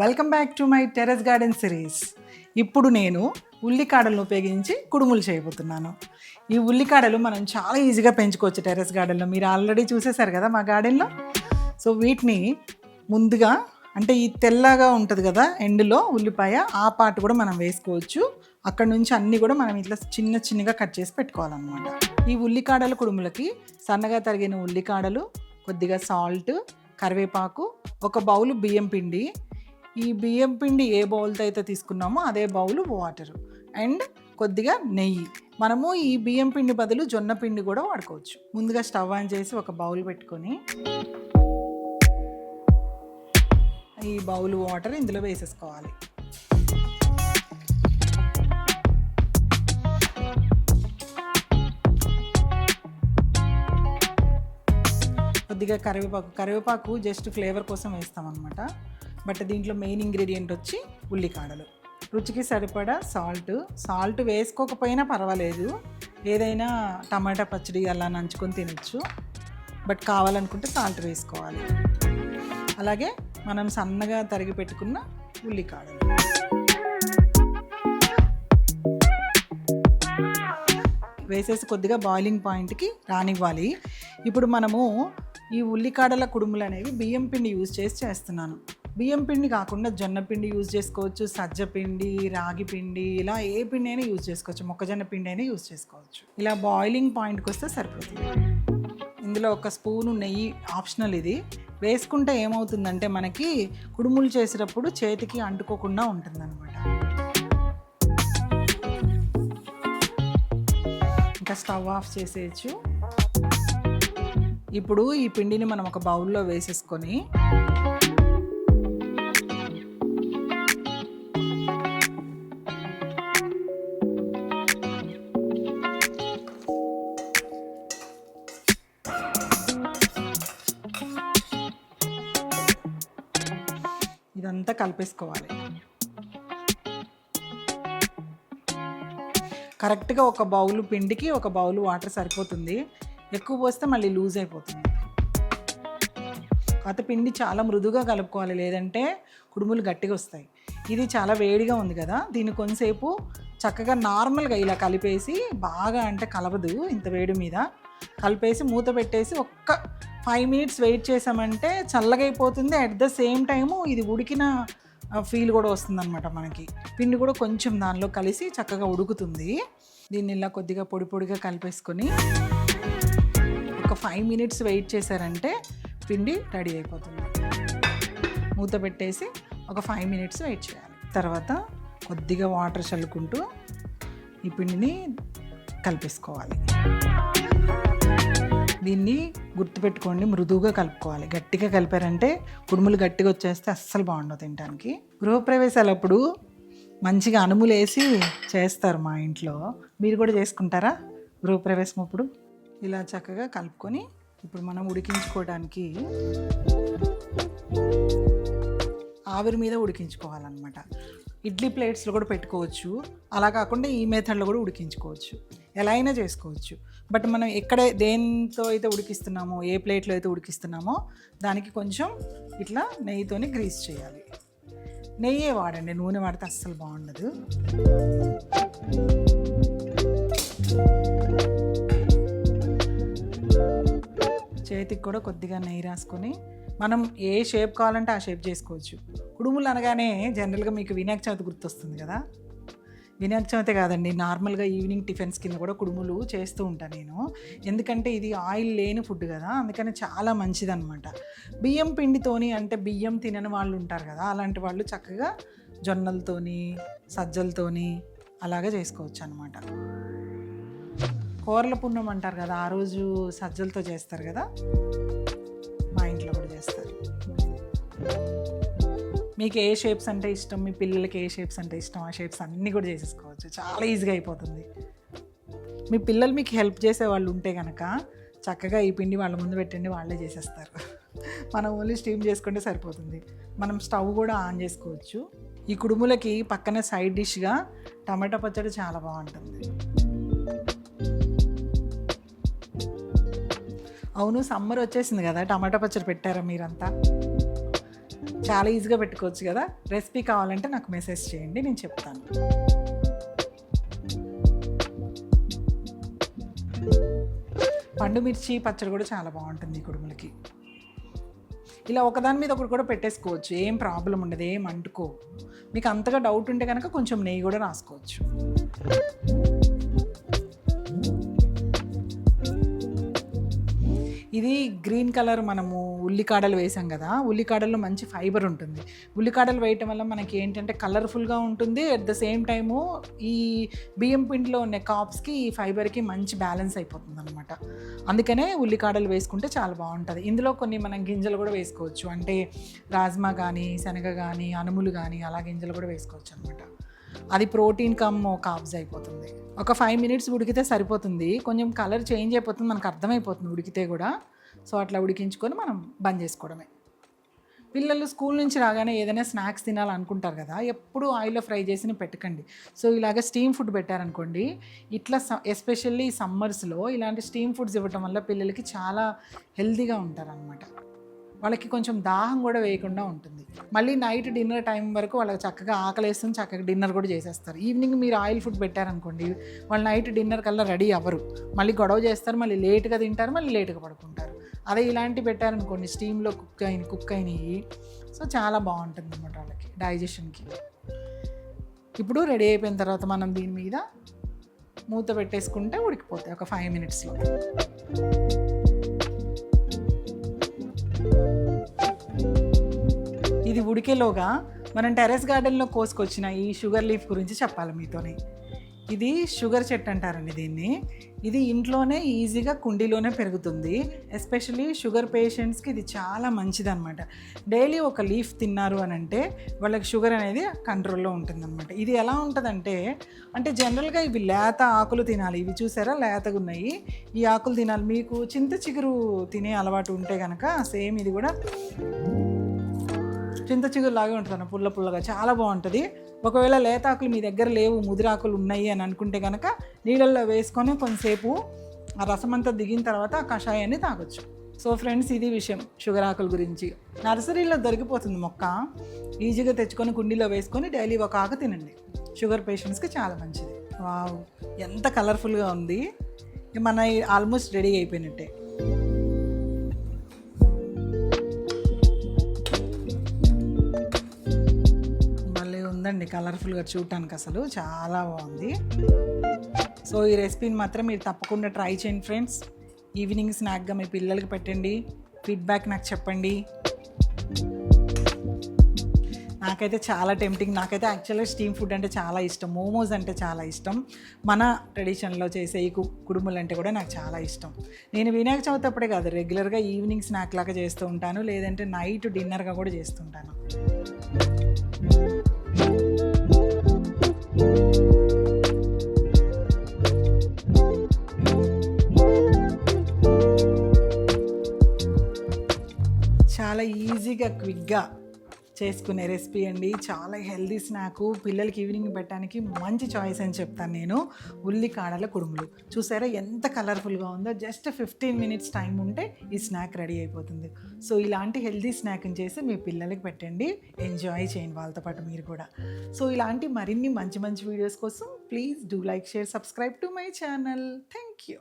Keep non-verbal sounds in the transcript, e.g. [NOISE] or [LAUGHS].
Welcome back to my terrace garden series ఇప్పుడు నేను ఉల్లికాడలను ఉపయోగించి కుడుములు చేయబోతున్నాను. ఈ ఉల్లికాడలు మనం చాలా ఈజీగా పెంచుకోవచ్చు టెరెస్ గార్డెన్లో మీరు ఆల్రెడీ చూసేశారు కదా మా గార్డెన్లో సో వీటిని ముందుగా అంటే ఈ తెల్లగా ఉంటుంది కదా ఎండులో ఉల్లిపాయ ఆ పార్ట్ కూడా మనం వేసుకోవచ్చు. అక్కడ నుంచి అన్నీ కూడా మనం ఇట్లా చిన్న చిన్నగా కట్ చేసి పెట్టుకోవాలన్నమాట. ఈ ఉల్లికాడల కుడుములకి సన్నగా తరిగిన ఉల్లికాడలు కొద్దిగా సాల్ట్ కరివేపాకు ఒక బౌలు బియ్యం పిండి ఈ బియ్యం పిండి ఏ బౌల్తో అయితే తీసుకున్నామో అదే బౌల్ వాటర్ అండ్ కొద్దిగా నెయ్యి. మనము ఈ బియ్యం పిండి బదులు జొన్న పిండి కూడా వాడుకోవచ్చు. ముందుగా స్టవ్ ఆన్ చేసి ఒక బౌల్ పెట్టుకొని ఈ బౌల్ వాటర్ ఇందులో వేసేసుకోవాలి. కొద్దిగా కరివేపాకు. కరివేపాకు జస్ట్ ఫ్లేవర్ కోసం వేస్తాం అనమాట బట్ దీంట్లో మెయిన్ ఇంగ్రీడియంట్ వచ్చి ఉల్లికాడలు. రుచికి సరిపడా సాల్ట్ సాల్ట్ వేసుకోకపోయినా పర్వాలేదు. ఏదైనా టమాటా పచ్చడి అలా నంచుకొని తినచ్చు. బట్ కావాలనుకుంటే సాల్ట్ వేసుకోవాలి. అలాగే మనం సన్నగా తరిగి పెట్టుకున్న ఉల్లికాడలు. వేసేసి కొద్దిగా బాయిలింగ్ పాయింట్కి రానివ్వాలి. ఇప్పుడు మనము ఈ ఉల్లికాడల కుడుములు అనేవి బియ్యం పిండి యూజ్ చేసి చేస్తున్నాను. బియ్యం పిండి కాకుండా జొన్న పిండి యూజ్ చేసుకోవచ్చు సజ్జ పిండి రాగి పిండి ఇలా ఏ పిండి అయినా యూజ్ చేసుకోవచ్చు. మొక్కజొన్న పిండి అయినా యూజ్ చేసుకోవచ్చు. ఇలా బాయిలింగ్ పాయింట్కి వస్తే సరిపోతుంది. ఇందులో ఒక స్పూను నెయ్యి ఆప్షనల్ ఇది. వేసుకుంటే ఏమవుతుందంటే మనకి కుడుములు చేసేటప్పుడు చేతికి అంటుకోకుండా ఉంటుందన్నమాట. ఇంకా స్టవ్ ఆఫ్ చేసేయచ్చు. ఇప్పుడు ఈ పిండిని మనం ఒక బౌల్లో వేసేసుకొని అంతా కలిపేసుకోవాలి. కరెక్ట్గా ఒక బౌలు పిండికి ఒక బౌలు వాటర్ సరిపోతుంది. ఎక్కువ పోస్తే మళ్ళీ లూజ్ అయిపోతుంది. కాత పిండి చాలా మృదుగా కలుపుకోవాలి. లేదంటే కుడుములు గట్టిగా వస్తాయి. ఇది చాలా వేడిగా ఉంది కదా. దీన్ని కొంతసేపు చక్కగా నార్మల్గా ఇలా కలిపేసి బాగా అంటే కలవదు ఇంత వేడి మీద. కలిపేసి మూత పెట్టేసి ఒక్క ఫైవ్ మినిట్స్ వెయిట్ చేసామంటే చల్లగా అయిపోతుంది. అట్ ద సేమ్ టైము ఇది ఉడికిన ఫీల్ కూడా వస్తుందన్నమాట మనకి. పిండి కూడా కొంచెం దానిలో కలిసి చక్కగా ఉడుకుతుంది. దీన్ని ఇలా కొద్దిగా పొడి పొడిగా కలిపేసుకొని ఒక ఫైవ్ మినిట్స్ వెయిట్ చేశారంటే పిండి రెడీ అయిపోతుంది. మూత పెట్టేసి ఒక ఫైవ్ మినిట్స్ వెయిట్ చేయాలి. తర్వాత కొద్దిగా వాటర్ చల్లుకుంటూ ఈ పిండిని కలిపేసుకోవాలి. దీన్ని గుర్తుపెట్టుకోండి మృదువుగా కలుపుకోవాలి. గట్టిగా కలిపారంటే కుడుములు గట్టిగా వచ్చేస్తే అస్సలు బాగుండదు తినడానికి గృహప్రవేశాలప్పుడు మంచిగా అనుములేసి చేస్తారు మా ఇంట్లో. మీరు కూడా చేసుకుంటారా గృహప్రవేశం అప్పుడు? ఇలా చక్కగా కలుపుకొని ఇప్పుడు మనం ఉడికించుకోవడానికి ఆవిరి మీద ఉడికించుకోవాలన్నమాట. ఇడ్లీ ప్లేట్స్లో కూడా పెట్టుకోవచ్చు. అలా కాకుండా ఈ మెథడ్లో కూడా ఉడికించుకోవచ్చు. ఎలా అయినా చేసుకోవచ్చు. బట్ మనం ఎక్కడ దేంతో అయితే ఉడికిస్తున్నామో ఏ ప్లేట్లో అయితే ఉడికిస్తున్నామో దానికి కొంచెం ఇట్లా నెయ్యితోని గ్రీస్ చేయాలి. నెయ్యే వాడండి నూనె వాడితే అస్సలు బాగుండదు. చేతికి కూడా కొద్దిగా నెయ్యి రాసుకొని మనం ఏ షేప్ కావాలంటే ఆ షేప్ చేసుకోవచ్చు. కుడుములు అనగానే జనరల్గా మీకు వినాయక చవితి గుర్తొస్తుంది కదా? వినాయక చవితి కాదండి నార్మల్గా ఈవినింగ్ టిఫిన్స్ కింద కూడా కుడుములు చేస్తూ ఉంటాను నేను. ఎందుకంటే ఇది ఆయిల్ లేని ఫుడ్ కదా అందుకని చాలా మంచిదన్నమాట. బియ్యం పిండితోని అంటే బియ్యం తినని వాళ్ళు ఉంటారు కదా అలాంటి వాళ్ళు చక్కగా జొన్నలతోని సజ్జలతోని అలాగా చేసుకోవచ్చు అనమాట కూరల పుణ్యం అంటారు కదా ఆ రోజు సజ్జలతో చేస్తారు కదా? మీకు ఏ షేప్స్ అంటే ఇష్టం? మీ పిల్లలకి ఏ షేప్స్ అంటే ఇష్టం? ఆ షేప్స్ అన్నీ కూడా చేసేసుకోవచ్చు. చాలా ఈజీగా అయిపోతుంది. మీ పిల్లలు మీకు హెల్ప్ చేసే వాళ్ళు ఉంటే కనుక చక్కగా ఈ పిండి వాళ్ళ ముందు పెట్టండి వాళ్ళే చేసేస్తారు. [LAUGHS] మనం ఓన్లీ స్టీమ్ చేసుకుంటే సరిపోతుంది. మనం స్టవ్ కూడా ఆన్ చేసుకోవచ్చు. ఈ కుడుములకి పక్కన సైడ్ డిష్గా టమాటా పచ్చడి చాలా బాగుంటుంది. అవును సమ్మర్ వచ్చేసింది కదా టమాటా పచ్చడి పెట్టారా మీరంతా? చాలా ఈజీగా పెట్టుకోవచ్చు కదా. రెసిపీ కావాలంటే నాకు మెసేజ్ చేయండి నేను చెప్తాను. పండుమిర్చి పచ్చడి కూడా చాలా బాగుంటుంది ఈ కుడుములకి. ఇలా ఒకదాని మీద ఒకటి కూడా పెట్టేసుకోవచ్చు. ఏం ప్రాబ్లం ఉండదు ఏం అంటుకో మీకు అంతగా డౌట్ ఉంటే కనుక కొంచెం నెయ్యి కూడా రాసుకోవచ్చు. ఇది గ్రీన్ కలర్ మనము ఉల్లికాడలు వేసాం కదా ఉల్లికాడల్లో మంచి ఫైబర్ ఉంటుంది. ఉల్లికాడలు వేయటం వల్ల మనకి ఏంటంటే కలర్ఫుల్గా ఉంటుంది. అట్ ద సేమ్ టైము ఈ బియ్యం పిండిలో ఉన్న కాప్స్కి ఈ ఫైబర్కి మంచి బ్యాలెన్స్ అయిపోతుంది అనమాట అందుకనే ఉల్లికాడలు వేసుకుంటే చాలా బాగుంటుంది. ఇందులో కొన్ని మనం గింజలు కూడా వేసుకోవచ్చు. అంటే రాజ్మా కానీ శనగ కానీ అనుములు కానీ అలా గింజలు కూడా వేసుకోవచ్చు అనమాట అది ప్రోటీన్ కమ్ కాబ్స్ అయిపోతుంది. ఒక ఫైవ్ మినిట్స్ ఉడికితే సరిపోతుంది. కొంచెం కలర్ చేంజ్ అయిపోతుంది మనకు అర్థమైపోతుంది ఉడికితే కూడా. సో అట్లా ఉడికించుకొని మనం బంద్ చేసుకోవడమే. పిల్లలు స్కూల్ నుంచి రాగానే ఏదైనా స్నాక్స్ తినాలనుకుంటారు కదా ఎప్పుడు ఆయిల్లో ఫ్రై చేసి పెట్టకండి. సో ఇలాగ స్టీమ్ ఫుడ్ పెట్టారనుకోండి ఇట్లా ఎస్పెషల్లీ సమ్మర్స్లో ఇలాంటి స్టీమ్ ఫుడ్స్ ఇవ్వటం వల్ల పిల్లలకి చాలా హెల్తీగా ఉంటారనమాట వాళ్ళకి కొంచెం దాహం కూడా వేయకుండా ఉంటుంది. మళ్ళీ నైట్ డిన్నర్ టైం వరకు వాళ్ళకి చక్కగా ఆకలేస్తుంది చక్కగా డిన్నర్ కూడా చేసేస్తారు. ఈవినింగ్ మీరు ఆయిల్ ఫుడ్ పెట్టారనుకోండి వాళ్ళు నైట్ డిన్నర్ కల్లా రెడీ అవ్వరు. మళ్ళీ గొడవ చేస్తారు మళ్ళీ లేట్గా తింటారు మళ్ళీ లేట్గా పడుకుంటారు. అదే ఇలాంటి పెట్టారనుకోండి స్టీమ్లో కుక్ అయిన కుక్ అయినవి సో చాలా బాగుంటుంది అనమాట వాళ్ళకి డైజెషన్కి. ఇప్పుడు రెడీ అయిపోయిన తర్వాత మనం దీని మీద మూత పెట్టేసుకుంటే ఉడికిపోతాయి ఒక ఫైవ్ మినిట్స్లో. ఇది ఉడికేలోగా మనం టెరెస్ గార్డెన్లో కోసుకొచ్చిన ఈ షుగర్ లీఫ్ గురించి చెప్పాలి మీతోని. ఇది షుగర్ చెట్టు అంటారండి దీన్ని. ఇది ఇంట్లోనే ఈజీగా కుండీలోనే పెరుగుతుంది. ఎస్పెషలీ షుగర్ పేషెంట్స్కి ఇది చాలా మంచిదన్నమాట. డైలీ ఒక లీఫ్ తిన్నారు అని అంటే వాళ్ళకి షుగర్ అనేది కంట్రోల్లో ఉంటుందన్నమాట. ఇది ఎలా ఉంటుందంటే అంటే జనరల్గా ఇవి లేత ఆకులు తినాలి. ఇవి చూసారా? లేతగా ఉన్నాయి. ఈ ఆకులు తినాలి. మీకు చింత చిగురు తినే అలవాటు ఉంటే కనుక సేమ్ ఇది కూడా చింత చిగురులాగే ఉంటుంది పుల్ల పుల్లగా. చాలా బాగుంటుంది. ఒకవేళ లేతాకులు మీ దగ్గర లేవు ముదిరాకులు ఉన్నాయి అని అనుకుంటే కనుక నీళ్ళల్లో వేసుకొని కొంతసేపు ఆ రసం అంతా దిగిన తర్వాత ఆ కషాయాన్ని తాగొచ్చు. సో ఫ్రెండ్స్ ఇది విషయం షుగర్ ఆకుల గురించి. నర్సరీలో దొరికిపోతుంది మొక్క. ఈజీగా తెచ్చుకొని కుండీలో వేసుకొని డైలీ ఒక ఆకు తినండి. షుగర్ పేషెంట్స్కి చాలా మంచిది. వావ్! ఎంత కలర్ఫుల్గా ఉంది. మన ఆల్మోస్ట్ రెడీ అయిపోయినట్టే. భలే కలర్ఫుల్గా చూడటానికి అసలు చాలా బాగుంది. సో ఈ రెసిపీని మాత్రం మీరు తప్పకుండా ట్రై చేయండి ఫ్రెండ్స్. ఈవినింగ్ స్నాక్గా మీ పిల్లలకి పెట్టండి. ఫీడ్బ్యాక్ నాకు చెప్పండి. నాకైతే చాలా టెంప్టింగ్ నాకైతే యాక్చువల్గా స్టీమ్ ఫుడ్ అంటే చాలా ఇష్టం. మోమోస్ అంటే చాలా ఇష్టం. మన ట్రెడిషన్లో చేసే ఈ కు- కుడుములు అంటే కూడా నాకు చాలా ఇష్టం. నేను వినాయక చవితి అప్పుడే కాదు రెగ్యులర్గా ఈవినింగ్ స్నాక్ లాగా చేస్తూ ఉంటాను. లేదంటే నైట్ డిన్నర్గా కూడా చేస్తుంటాను చాలా ఈజీగా క్విక్గా చేసుకునే రెసిపీ అండి. చాలా హెల్దీ స్నాక్. పిల్లలకి ఈవినింగ్ పెట్టడానికి మంచి చాయిస్ అని చెప్తాను నేను. ఉల్లికాడల కుడుములు. చూసారా ఎంత కలర్ఫుల్గా ఉందో? జస్ట్ ఫిఫ్టీన్ మినిట్స్ టైం ఉంటే ఈ స్నాక్ రెడీ అయిపోతుంది. సో ఇలాంటి హెల్దీ స్నాక్ని చేసి మీ పిల్లలకి పెట్టండి. ఎంజాయ్ చేయండి వాళ్ళతో పాటు మీరు కూడా. సో ఇలాంటి మరిన్ని మంచి మంచి వీడియోస్ కోసం please do like share subscribe to my channel. Thank you